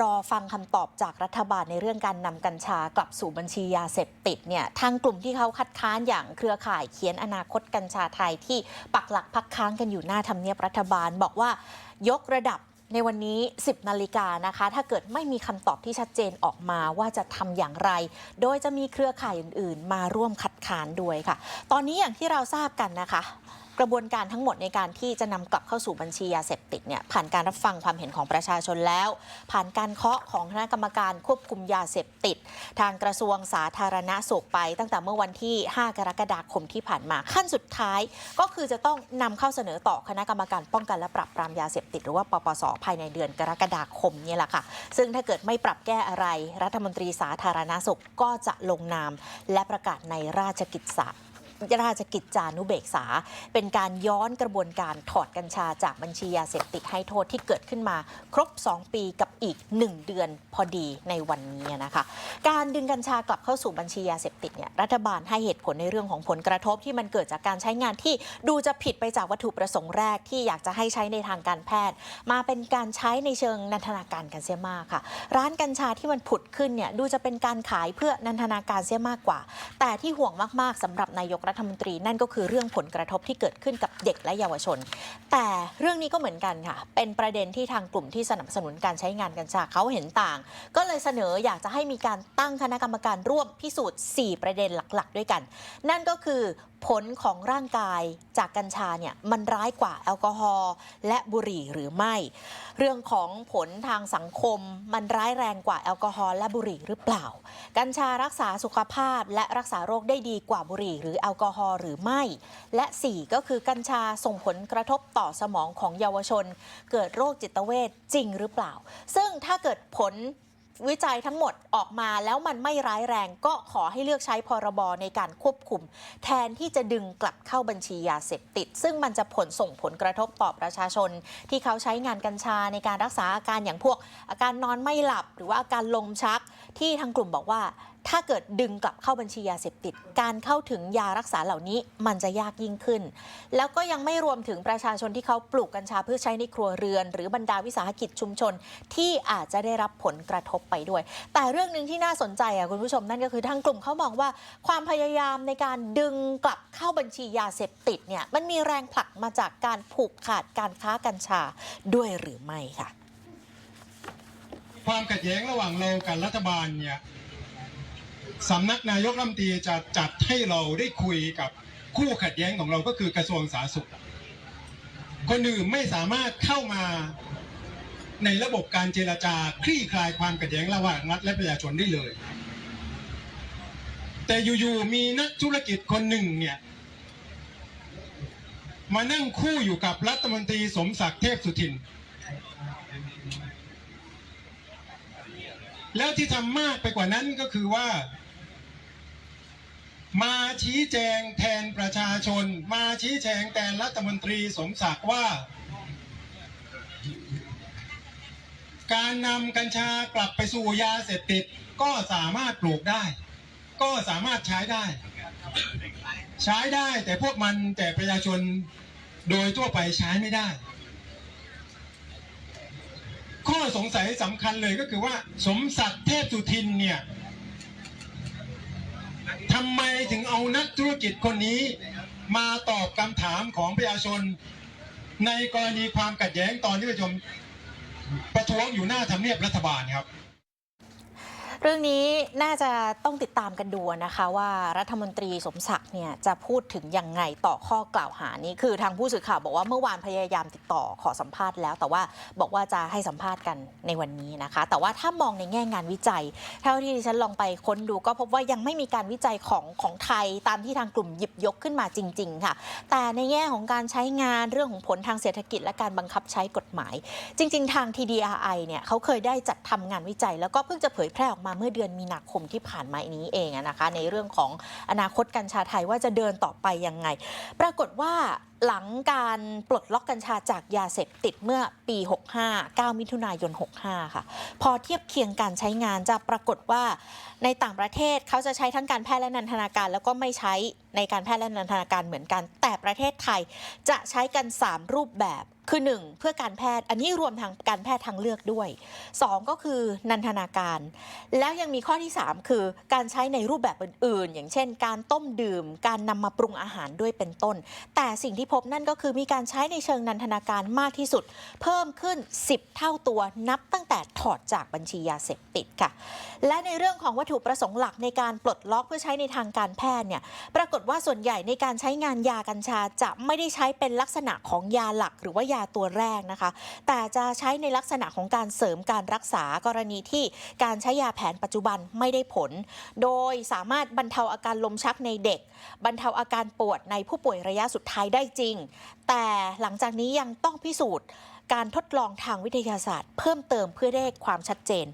รอฟังคำตอบจากรัฐบาลในเรื่องการนำกัญชากลับสู่บัญชียาเสพติดเนี่ยทางกลุ่มที่เขาคัดค้านอย่างเครือข่ายเขียนอนาคตกัญชาไทยที่ปักหลักพักค้างกันอยู่หน้าทำเนียบรัฐบาล บอกว่ายกระดับในวันนี้ 10 นาฬิกานะคะ ถ้าเกิดไม่มีคำตอบที่ชัดเจนออกมาว่าจะทำอย่างไร โดยจะมีเครือข่ายอื่น ๆ มาร่วมคัดค้านด้วยค่ะ ตอนนี้อย่างที่เราทราบกันนะคะ กระบวนการทั้งหมดในการที่จะนำกลับเข้าสู่บัญชียาเสพติดเนี่ยผ่านการรับฟังความเห็นของประชาชนแล้ว ผ่านการเคาะของคณะกรรมการควบคุมยาเสพติด ทางกระทรวงสาธารณสุขไป ตั้งแต่เมื่อวันที่ 5 กรกฎาคมที่ผ่านมาขั้นสุดท้าย ก็คือจะต้องนำเข้าเสนอต่อคณะกรรมการป้องกันและปราบปรามยาเสพติดหรือว่าปปสภายในเดือนกรกฎาคมนี่แหละค่ะ ซึ่งถ้าเกิดไม่ปรับแก้อะไร รัฐมนตรีสาธารณสุขก็จะลงนาม และประกาศในราชกิจสา ราชกิจจานุเบกษา เป็นการย้อนกระบวนการถอดกัญชาจากบัญชียาเสพติดให้โทษที่เกิดขึ้นมา ครบ 2 ปีกับอีก 1 เดือนพอดีในวันนี้นะคะ การดึงกัญชากลับเข้าสู่บัญชียาเสพติดเนี่ยรัฐบาลให้เหตุผลในเรื่องของผลกระทบที่มันเกิดจากการใช้งานที่ดูจะผิดไปจากวัตถุประสงค์แรกที่อยากจะให้ใช้ในทางการแพทย์ มาเป็นการใช้ในเชิงนันทนาการกันเสียมากค่ะ ร้านกัญชาที่มันผุดขึ้นเนี่ยดูจะเป็นการขายเพื่อนันทนาการเสียมากกว่า แต่ที่ห่วงมากๆสำหรับนายกรัฐมนตรีนั่นก็คือเรื่องผลกระทบที่เกิดขึ้นกับเด็กและเยาวชน แต่เรื่องนี้ก็เหมือนกันค่ะ เป็นประเด็นที่ทางกลุ่มที่สนับสนุนการใช้งานกัญชาเขาเห็นต่าง ก็เลยเสนออยากจะให้มีการตั้งคณะกรรมการร่วมพิสูจน์ 4 ประเด็นหลัก ๆ ด้วยกัน นั่นก็คือผลของร่างกายจากกัญชาเนี่ยมันร้ายกว่าแอลกอฮอล์และบุหรี่หรือไม่ เรื่องของผลทางสังคม มันร้ายแรงกว่าแอลกอฮอล์และบุหรี่หรือเปล่า กัญชารักษาสุขภาพและรักษาโรคได้ดีกว่าบุหรี่หรือแอลกอฮอล์หรือไม่ และ 4 ก็คือกัญชาส่งผลกระทบต่อสมองของเยาวชน เกิดโรคจิตเวชจริงหรือเปล่า ซึ่งถ้าเกิดผล วิจัยทั้งหมดออกมาแล้วมันไม่ร้ายแรงก็ขอให้เลือกใช้พรบในการควบคุม แทนที่จะดึงกลับเข้าบัญชียาเสพติด ซึ่งมันจะผลส่งผลกระทบต่อประชาชน ที่เขาใช้งานกัญชาในการรักษาอาการอย่างพวก อาการนอนไม่หลับหรือว่าอาการลมชัก ที่ทางกลุ่มบอกว่า ถ้าเกิดดึงกลับเข้าบัญชียาเสพติด การเข้าถึงยารักษาเหล่านี้มันจะยากยิ่งขึ้น แล้วก็ยังไม่รวมถึงประชาชนที่เขาปลูกกัญชาเพื่อใช้ในครัวเรือน หรือบรรดาวิสาหกิจชุมชน ที่อาจจะได้รับผลกระทบไปด้วย แต่เรื่องหนึ่งที่น่าสนใจอะคุณผู้ชมนั่นก็คือทางกลุ่มเขามองว่า ความพยายามในการดึงกลับเข้าบัญชียาเสพติดเนี่ยมันมีแรงผลักมาจากการผูกขาดการค้ากัญชาด้วยหรือไม่ค่ะ ความขัดแย้งระหว่างเรากับรัฐบาลเนี่ยสำนักนายกรัฐมนตรีจะจัดให้เราได้คุยกับคู่ขัดแย้งของเราก็คือกระทรวงสาธารณสุข คนอื่นไม่สามารถเข้ามาในระบบการเจรจาคลี่คลายความขัดแย้งระหว่างรัฐและประชาชนได้เลย แต่อยู่ๆมีนักธุรกิจคนหนึ่งเนี่ยมานั่งคู่อยู่กับรัฐมนตรีสมศักดิ์เทพสุทิน แล้วที่ทำมากไปกว่านั้นก็คือว่า มาชี้แจงแทนประชาชน มาชี้แจงแทนรัฐมนตรีสมศักดิ์ว่า การนำกัญชากลับไปสู่ยาเสพติด ก็สามารถปลูกได้ ก็สามารถใช้ได้ ใช้ได้แต่พวกมันแต่ประชาชนโดยทั่วไปใช้ไม่ได้ ข้อสงสัยสำคัญเลยก็คือว่า สมศักดิ์เทพสุทินเนี่ยทำไมถึงเอานักธุรกิจคนนี้มาตอบคำถามของประชาชน ในกรณีความขัดแย้งตอนที่ประชาชนประท้วงอยู่หน้าทำเนียบรัฐบาลครับ รื่องนี้น่าจะต้องติดตามกันดูนะคะ ว่ารัฐมนตรีสมศักดิ์เนี่ยจะพูดถึงยังไงต่อข้อกล่าวหานี้ คือทางผู้สื่อข่าวบอกว่าเมื่อวานพยายามติดต่อขอสัมภาษณ์แล้ว แต่ว่าบอกว่าจะให้สัมภาษณ์กันในวันนี้นะคะ แต่ว่าถ้ามองในแง่งานวิจัย เท่าที่ดิฉันลองไปค้นดูก็พบว่ายังไม่มีการวิจัยของของไทยตามที่ทางกลุ่มหยิบยกขึ้นมาจริง ๆ ค่ะ แต่ในแง่ของการใช้งานเรื่องของผลทางเศรษฐกิจ และการบังคับใช้กฎหมาย จริง ๆ ทาง TDRI เนี่ยเขาเคยได้จัดทำงานวิจัย แล้วก็เพิ่งจะเผยแพร่ออกมาเมื่อเดือนมีนาคมที่ผ่านมานี้เองนะคะ ในเรื่องของอนาคตกัญชาไทยว่าจะเดินต่อไปยังไง ปรากฏว่า หลังการปลดล็อกกัญชาจากยาเสพติดเมื่อปี 65 9 มิถุนายน 65 ค่ะ พอเทียบเคียงการใช้งานจะปรากฏว่าในต่างประเทศเขาจะใช้ทั้งการแพทย์และนันทนาการ แล้วก็ไม่ใช้ในการแพทย์และนันทนาการเหมือนกัน แต่ประเทศไทยจะใช้กัน 3 รูปแบบคือ 1 เพื่อการแพทย์อันนี้รวมทางการแพทย์ทางเลือกด้วย 2 ก็คือนันทนาการ แล้วยังมีข้อที่ 3 คือการใช้ในรูปแบบอื่น ๆ อย่างเช่น การต้มดื่ม การนำมาปรุงอาหารด้วยเป็นต้น แต่สิ่งที่พบนั่นก็คือมีการใช้ในเชิงนันทนาการมากที่สุด เพิ่มขึ้น 10 เท่าตัวนับตั้งแต่ถอดจากบัญชียาเสพติดค่ะ และในเรื่องของวัตถุประสงค์หลักในการปลดล็อกเพื่อใช้ในทางการแพทย์เนี่ยปรากฏว่าส่วนใหญ่ในการใช้งานยากัญชาจะไม่ได้ใช้เป็นลักษณะของยาหลักหรือว่ายาตัวแรกนะคะ แต่จะใช้ในลักษณะของการเสริมการรักษากรณีที่การใช้ยาแผนปัจจุบันไม่ได้ผล โดยสามารถบรรเทาอาการลมชักในเด็ก บรรเทาอาการปวดในผู้ป่วยระยะสุดท้ายได้จริง แต่หลังจากนี้ยังต้องพิสูจน์การทดลองทางวิทยาศาสตร์ เพิ่มเติมเพื่อได้ความชัดเจน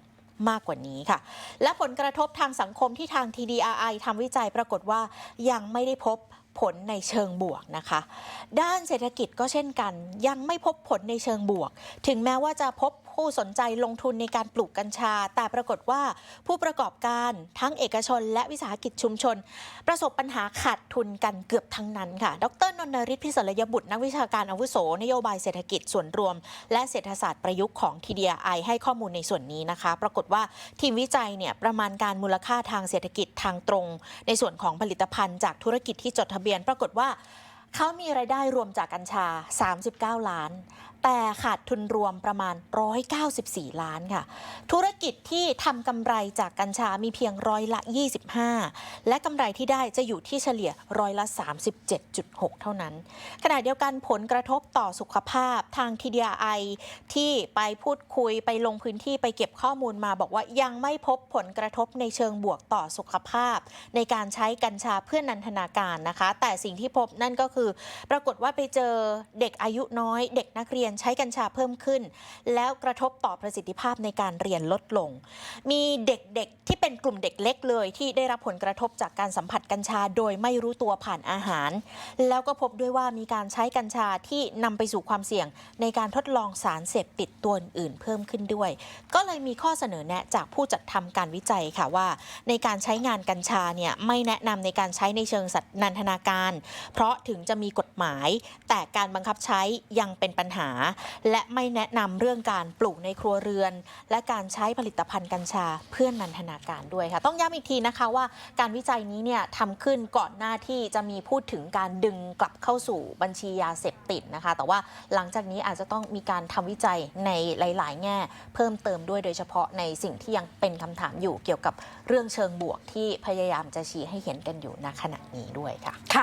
มากกว่านี้ค่ะ และผลกระทบทางสังคมที่ทาง TDRI ทำวิจัยปรากฏว่ายังไม่ได้พบผลในเชิงบวกนะคะ ด้านเศรษฐกิจก็เช่นกัน ยังไม่พบผลในเชิงบวก ถึงแม้ว่าจะพบ ผู้สนใจลงทุนในการปลูกกัญชา แต่ปรากฏว่าผู้ประกอบการทั้งเอกชน และวิสาหกิจชุมชน ประสบปัญหาขาดทุนกันเกือบทั้งนั้นค่ะ ดรนนท์ฤทธิ์พิศรยบุตรนักวิชาการอาวุโส นโยบายเศรษฐกิจส่วนรวม และเศรษฐศาสตร์ประยุกต์ของ TDI ให้ข้อมูลในส่วนนี้นะคะ ปรากฏว่าทีมวิจัยเนี่ยประมาณการมูลค่าทางเศรษฐกิจทางตรง ในส่วนของผลิตภัณฑ์จากธุรกิจที่จดทะเบียน ปรากฏว่าเขามีรายได้รวมจากกัญชา 39 ล้าน แต่ขาดทุนรวมประมาณ 194 ล้านค่ะ ธุรกิจที่ทำกำไรจากกัญชามีเพียงร้อยละ 25 และกำไรที่ได้จะอยู่ที่เฉลี่ยร้อยละ 37.6 เท่านั้น ขณะเดียวกันผลกระทบต่อสุขภาพทาง TDI ที่ไปพูดคุยไปลงพื้นที่ไปเก็บข้อมูลมาบอกว่ายังไม่พบผลกระทบในเชิงบวกต่อสุขภาพ ในการใช้กัญชาเพื่อนันทนาการนะคะ แต่สิ่งที่พบนั่นก็คือ ปรากฏว่าไปเจอเด็กอายุน้อย เด็กนักเรียนใช้กัญชาเพิ่มขึ้น แล้วกระทบต่อประสิทธิภาพในการเรียนลดลง มีเด็กๆที่เป็นกลุ่มเด็กเล็กเลย ที่ได้รับผลกระทบจากการสัมผัสกัญชาโดยไม่รู้ตัวผ่านอาหาร แล้วก็พบด้วยว่ามีการใช้กัญชาที่นำไปสู่ความเสี่ยง ในการทดลองสารเสพติดตัวอื่นเพิ่มขึ้นด้วย ก็เลยมีข้อเสนอแนะจากผู้จัดทำการวิจัยค่ะว่า ในการใช้งานกัญชาเนี่ยไม่แนะนำในการใช้ในเชิงสัตว์นันทนาการ เพราะถึงจะมีกฎหมาย แต่การบังคับใช้ยังเป็นปัญหาและไม่แนะนำเรื่องการปลูกในครัวเรือน และการใช้ผลิตภัณฑ์กัญชาเพื่อนันทนาการด้วยค่ะ ต้องย้ำอีกทีนะคะว่าการวิจัยนี้เนี่ยทำขึ้นก่อนหน้าที่จะมีพูดถึงการดึงกลับเข้าสู่บัญชียาเสพติดนะคะ แต่ว่าหลังจากนี้อาจจะต้องมีการทำวิจัยในหลาย ๆ แง่ เพิ่มเติมด้วยโดยเฉพาะในสิ่งที่ยังเป็นคำถามอยู่เกี่ยวกับเรื่องเชิงบวกที่พยายามจะชี้ให้เห็นกันอยู่ณขณะนี้ด้วยค่ะค่ะ